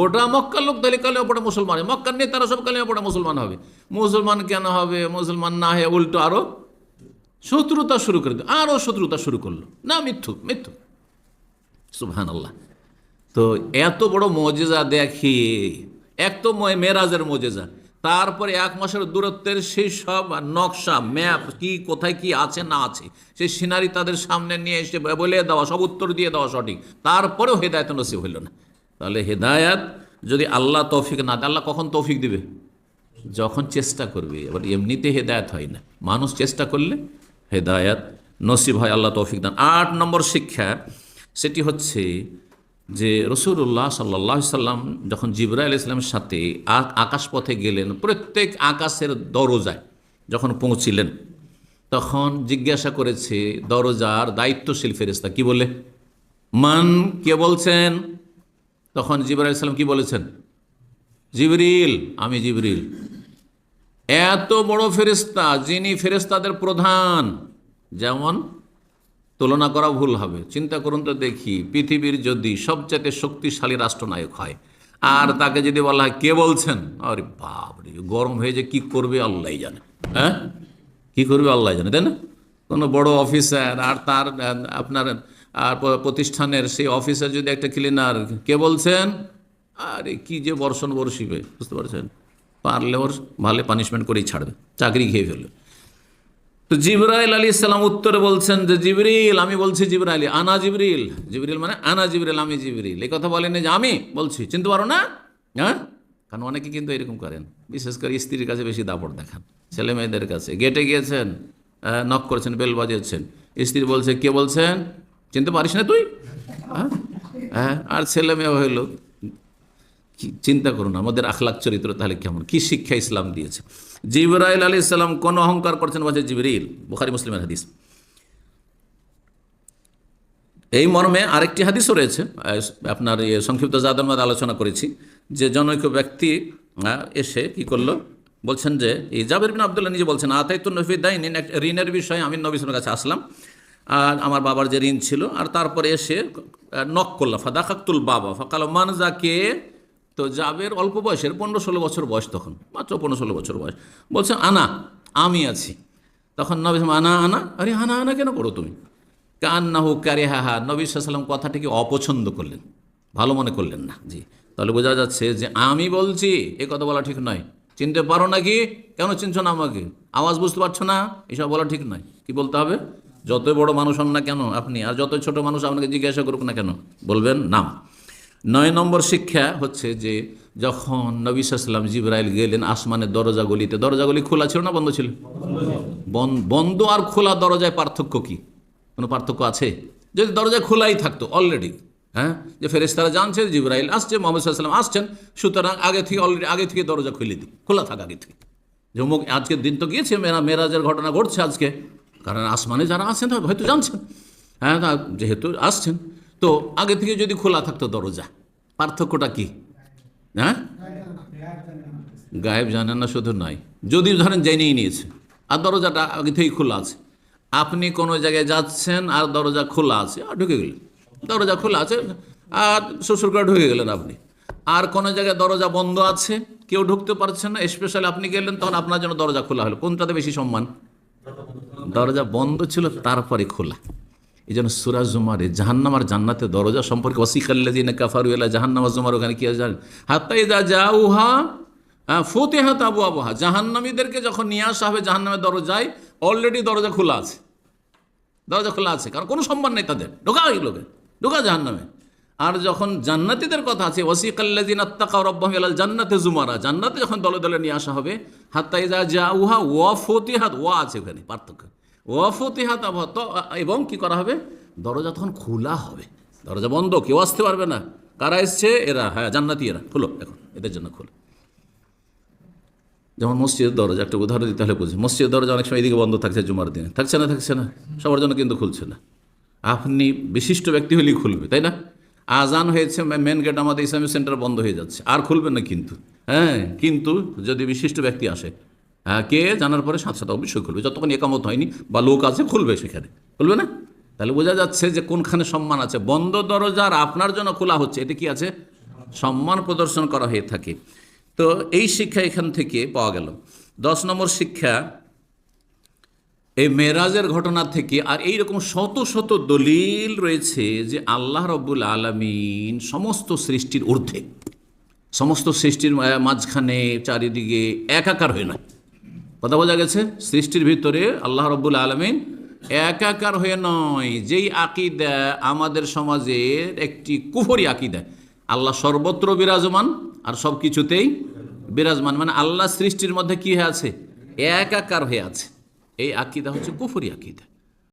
গোটা মক্কার লোক তাহলে কালে পড়ে মুসলমান। মক্কার নেতারা সব কালে পড়ে মুসলমান হবে। মুসলমান কেন হবে? মুসলমান না হয়ে উল্টো আরও শত্রুতা শুরু করে দিল। আরও শত্রুতা শুরু করল। না মিথ্যু মিথ্যু সুবহান আল্লাহ তো এত বড় মজেজা দেখি, এক তো মেরাজের মজেজা। তারপরে এক মাসের দূরত্বের সেই সব নকশা, ম্যাপ, কি, কোথায় কি আছে, না আছে, সেই সিনারি তাদের সামনে নিয়ে এসে বলে দেওয়া, সব উত্তর দিয়ে দেওয়া সঠিক। তারপরেও হেদায়ত নসিব হইল না। তাহলে হেদায়াত যদি আল্লাহ তৌফিক না আল্লাহ কখন তৌফিক দিবে? যখন চেষ্টা করবে, এবার এমনিতে হেদায়াত হয় না। মানুষ চেষ্টা করলে হেদায়াত নসিব হয়, আল্লাহ তৌফিক দান। আট নম্বর শিক্ষা, সেটি হচ্ছে যে রসুল্লাহ সাল্লাহ সাল্লাম যখন জিব্রাইল ইসলামের সাথে আ- আকাশপথে গেলেন, প্রত্যেক আকাশের দরজায় যখন পৌঁছিলেন, তখন জিজ্ঞাসা করেছে দরজার দায়িত্বশীল ফেরেস্তা কি বলে? মান, কে বলছেন? তখন জিব্রাইল ইসলাম কি বলেছেন? জিবরিল, আমি জিবরিল। এত বড় ফেরেস্তা যিনি ফেরেস্তাদের প্রধান, যেমন তুলনা করা ভুল হবে। চিন্তা করুন তো দেখি, পৃথিবীর যদি সবচেয়ে শক্তিশালী রাষ্ট্রনায়ক হয়, আর তাকে যদি বলা হয়, কে বলছেন? আরে বাবরে গরম হয়ে যে কি করবে আল্লাহ জানে। হ্যাঁ? কি করবে আল্লাহ জানে, তাই না? কোনো বড় অফিসার আর তার, আপনার, আর প্রতিষ্ঠানের সেই অফিসার যদি একটা ক্লিনার কে বলছেন? আরে কি যে বর্ষণ বর্ষিবে, বুঝতে পারছেন? পারলে ওর ভালো পানিশমেন্ট করেই ছাড়বে, চাকরি খেয়ে ফেলবে। তো জিবরাইল আলী ইসলাম উত্তরে বলছেন যে, জিবরিল, আমি বলছি জিবরাইল, আনা জিবরিল। জিবরিল মানে আনা জিবরিল, আমি জিবরিল। এই কথা বলেনি যে, আমি? বলছি, চিনতে পারো না? হ্যাঁ? কারণ অনেকে কিন্তু এরকম করেন। বিশেষ করে স্ত্রীর কাছে বেশি দাপট দেখান। ছেলে মেয়েদের কাছে। গেটে গিয়েছেন? নক করেছেন বেল বাজিয়েছেন। স্ত্রী বলছে, কে বলছেন? চিনতে পারিস না তুই? হ্যাঁ? হ্যাঁ? আর ছেলে মেয়ে হইল চিন্তা করুন আমাদের আখলাক চরিত্র তাহলে কেমন? কি শিক্ষা ইসলাম দিয়েছে? জিবরাইল আলী ইসলাম কোন অহংকার করছেন বলছে, জিবরিল, বুখারি মুসলিমের হাদিস। এই মর্মে আরেকটি হাদিসও রয়েছে আপনার ইয়ে সংক্ষিপ্ত জাদের মধ্যে আলোচনা করেছি, যে জনৈক ব্যক্তি এসে কি করল? বলছেন যে, এই জাবের বিন আবদুল্লাহ নিজে বলছেন আতাই তো নফি দাইন ঋণের বিষয়ে আমি নবিসের কাছে আসলাম। আর আমার বাবার যে ঋণ ছিল, আর তারপরে এসে নক করলাম ফাদাকাতুল বাবা ফকাল মান যাকে তো জাবের অল্প বয়সের, পনেরো ষোলো বছর বয়স তখন, মাত্র পনেরো ষোলো বছর বয়স। বলছেন আনা, আমি আছি। তখন নবী আনা আনা? আরে, আনা আনা কেন করো তুমি? কান্নাহু কারে হা হা নবী সাল্লাম কথাটিকে অপছন্দ করলেন। ভালো মনে করলেন না, জি। তাহলে বোঝা যাচ্ছে যে, আমি বলছি এ কথা বলা ঠিক নয়। চিনতে পারো নাকি? কেন চিনছো না আমাকে? আওয়াজ বুঝতে পারছ না? এসব বলা ঠিক নয়। কি বলতে হবে? যত বড় মানুষ হন না কেন আপনি, আর যত ছোট মানুষ আপনাকে জিজ্ঞাসা করুক না কেন, বলবেন নাম নয় নম্বর শিক্ষা হচ্ছে যে, যখন নবী সাল্লাম জিব্রাইল গেলেন, আসমানের দরজাগুলিতে দরজাগুলি খোলা ছিল না বন্ধ ছিল? বন- বন্ধ আর খোলা দরজায় পার্থক্য কি? কোনো পার্থক্য আছে? যদি দরজা খোলাই থাকতো অলরেডি হ্যাঁ? যে ফেরেস্তারা জানছে, জিব্রাইল আসছে, মোহাম্মদ সাল্লাম আসছেন। সুতরাং আগে থেকে অলরেডি আগে থেকে দরজা খুলে দিই খোলা থাক আগে থেকে। যে অমুক, আজকের দিন তো গিয়েছে, মেরা, মেরাজের ঘটনা ঘটছে আজকে। কারণ আসমানে যারা তারা হয়তো জানছেন। হ্যাঁ যেহেতু আসছেন। তো আগে থেকে যদি খোলা থাকতো দরজা, পার্থক্যটা কি? হ্যাঁ? গায়েব জানেন না, শুধু নয়। যদি ধরেন জেনেই নিয়েছে। আর দরজাটা আগে থেকেই খোলা আছে। আপনি কোনো জায়গায় যাচ্ছেন আর দরজা খোলা আছে, আর ঢুকে গেলেন। দরজা খোলা আছে, আর শ্বশুর করে ঢুকে গেলেন আপনি। আর কোনো জায়গায় দরজা বন্ধ আছে, কেউ ঢুকতে পারছেন না স্পেশালি আপনি গেলেন, তখন আপনার জন্য দরজা খোলা হলো। কোনটাতে বেশি সম্মান? দরজা বন্ধ ছিল, তারপরে খোলা। এই জন্য সুরাজ জুমারে, জাহান্নাম আর জান্নাতের দরজা সম্পর্কে অসিকাল্লা দিনে কাফারু এলা জাহান্নামা জুমার, ওখানে কি জানেন? হাত্তাই দা যাউহা ফতে হাত আবু আবহা জাহান্নামীদেরকে যখন নিয়ে আসা হবে জাহান্নামের দরজায় অলরেডি দরজা খোলা আছে। দরজা খোলা আছে, কারণ কোনো সম্মান নেই তাদের। ঢোকা ওই লোকে ঢোকা জাহান্নামে। আর যখন জান্নাতিদের কথা আছে ওসিকাল্লাদিন আত্মাকা রব্বাহ জান্নাতে জুমারা, জান্নাতে যখন দলে দলে নিয়ে আসা হবে হাত্তাই যা যা উহা ওয়া ফতিহাত, ওয়া আছে ওখানে পার্থক্য। ওয়া ফতিহাত আবহ তো, এবং কি করা হবে? দরজা তখন খোলা হবে। দরজা বন্ধ, কেউ আসতে পারবে না। কারা এসছে? এরা হ্যাঁ জান্নাতি এরা। খুলো এখন, এদের জন্য খোলো। যেমন মসজিদের দরজা, একটা উদাহরণ দিতে হলে বুঝি। মসজিদের দরজা অনেক সময় এদিকে বন্ধ থাকছে জুমার দিনে। থাকছে না থাকছে না। সবার জন্য কিন্তু খুলছে না। আপনি বিশিষ্ট ব্যক্তি হলেই খুলবে, তাই না? আজান হয়েছে মেন গেট আমাদের ইসলামী সেন্টার বন্ধ হয়ে যাচ্ছে। আর খুলবে না কিন্তু। হ্যাঁ কিন্তু যদি বিশিষ্ট ব্যক্তি আসে হ্যাঁ কে জানার পরে সাথে সাথে অবশ্যই খুলবে। যতক্ষণ একামত হয়নি বা লোক আছে, খুলবে সেখানে। খুলবে না? তাহলে বোঝা যাচ্ছে যে কোনখানে সম্মান আছে। বন্ধ দরজা আর আপনার জন্য খোলা হচ্ছে, এটা কি আছে? সম্মান প্রদর্শন করা হয়ে থাকে। তো এই শিক্ষা এখান থেকে পাওয়া গেল। দশ নম্বর শিক্ষা এই মেরাজের ঘটনা থেকে আর এই রকম শত শত দলিল রয়েছে যে আল্লাহ রব্বুল আলমিন সমস্ত সৃষ্টির ঊর্ধ্বে, সমস্ত সৃষ্টির মাঝখানে চারিদিকে একাকার হয়ে নয়। কথা বোঝা গেছে? সৃষ্টির ভিতরে আল্লাহ রব্বুল আলমিন একাকার হয়ে নয়। যেই আকিদা আমাদের সমাজের একটি কুফরি আকিদা। আল্লাহ সর্বত্র বিরাজমান আর সব কিছুতেই বিরাজমান। মানে আল্লাহ সৃষ্টির মধ্যে কি হয়ে আছে? একাকার হয়ে আছে। এই আকিদা হচ্ছে কুফরি আকিদা।